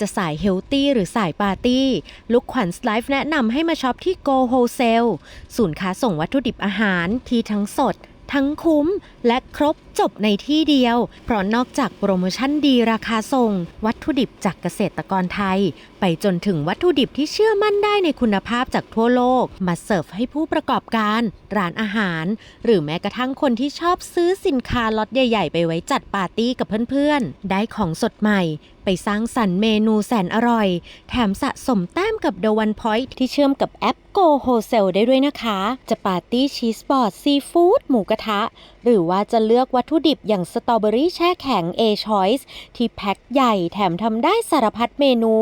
จะสายเฮลตี้หรือสายปาร์ตี้ ลูกขวัญไลฟ์แนะนำให้มาช็อปที่ Go Wholesale ศูนย์ค้าส่งวัตถุดิบอาหารที่ทั้งสด ทั้งคุ้มและครบจบในที่เดียว เพราะนอกจากโปรโมชั่นดีราคาส่ง วัตถุดิบจากเกษตรกรไทย ไปจนถึงวัตถุดิบที่เชื่อมั่นได้ในคุณภาพจากทั่วโลก มาเสิร์ฟให้ผู้ประกอบการ ร้านอาหาร หรือแม้กระทั่งคนที่ชอบซื้อสินค้าล็อตใหญ่ ๆ ไปไว้จัดปาร์ตี้กับเพื่อนๆ ได้ของสดใหม่ ไปสร้างสรรค์เมนูแสนอร่อย แถมสะสมแต้มกับ The One Point ที่เชื่อมกับแอป Go Wholesale ได้ด้วยนะคะ จะปาร์ตี้ชีสบอร์ดซีฟู้ดหมูกระทะ หรือว่าจะเลือกวัตถุดิบอย่างสตรอเบอรี่แช่แข็ง A Choice ที่แพ็คใหญ่แถมทำได้สารพัดเมนู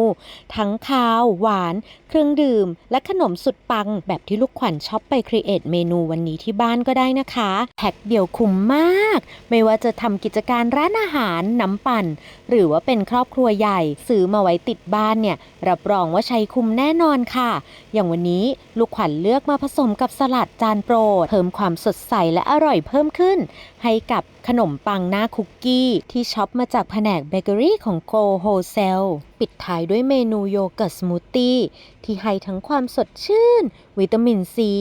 ทั้งคาว หวาน เครื่องดื่ม และขนมสุดปัง แบบที่ลูกขวัญช็อปไปครีเอทเมนูวันนี้ที่บ้านก็ได้นะคะ แพ็คเดียวคุ้มมาก ไม่ว่าจะทำกิจการร้านอาหารน้ำปั่น หรือว่าเป็นครอบครัวใหญ่ซื้อมาไว้ติดบ้านเนี่ยรับรองว่าใช้คุ้มแน่นอนค่ะ อย่างวันนี้ลูกขวัญเลือกมาผสมกับสลัดจานโปรด เพิ่มความสดใสและอร่อยเพิ่มขึ้น ให้กับ ขนมปังหน้าคุกกี้ที่ช็อปมาจากแผนกเบเกอรี่ของโกโฮเซล ปิดท้ายด้วยเมนูโยเกิร์ตสมูทตี้ที่ให้ทั้งความสดชื่น วิตามินซี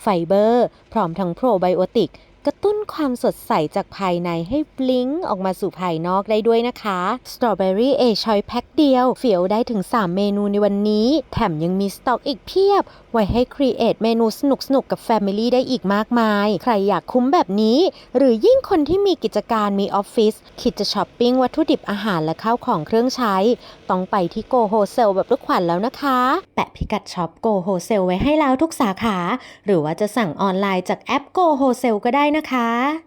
ไฟเบอร์ พร้อมทั้งโปรไบโอติก กระตุ้นความสดใสจากภายในให้บลิงออกมาสู่ภายนอกได้ด้วยนะคะสตรอเบอรี่เอชอยแพ็คเดียวเฟียวได้ถึง 3 เมนูในวันนี้ แถมยังมีสต็อกอีกเพียบ ไว้ให้ครีเอทเมนูสนุกๆกับแฟมิลี่ได้อีกมากมาย ใครอยากคุ้มแบบนี้ หรือยิ่งคนที่มีกิจการมีออฟฟิศคิดจะช้อปปิ้งวัตถุดิบอาหารและข้าวของเครื่องใช้ ต้องไปที่โกโฮเซลแบบลูกขวัญแล้วนะคะ แปะพิกัดช็อปโกโฮเซลไว้ให้แล้วทุกสาขา หรือว่าจะสั่งออนไลน์จากแอปโกโฮเซลก็ได้นะคะ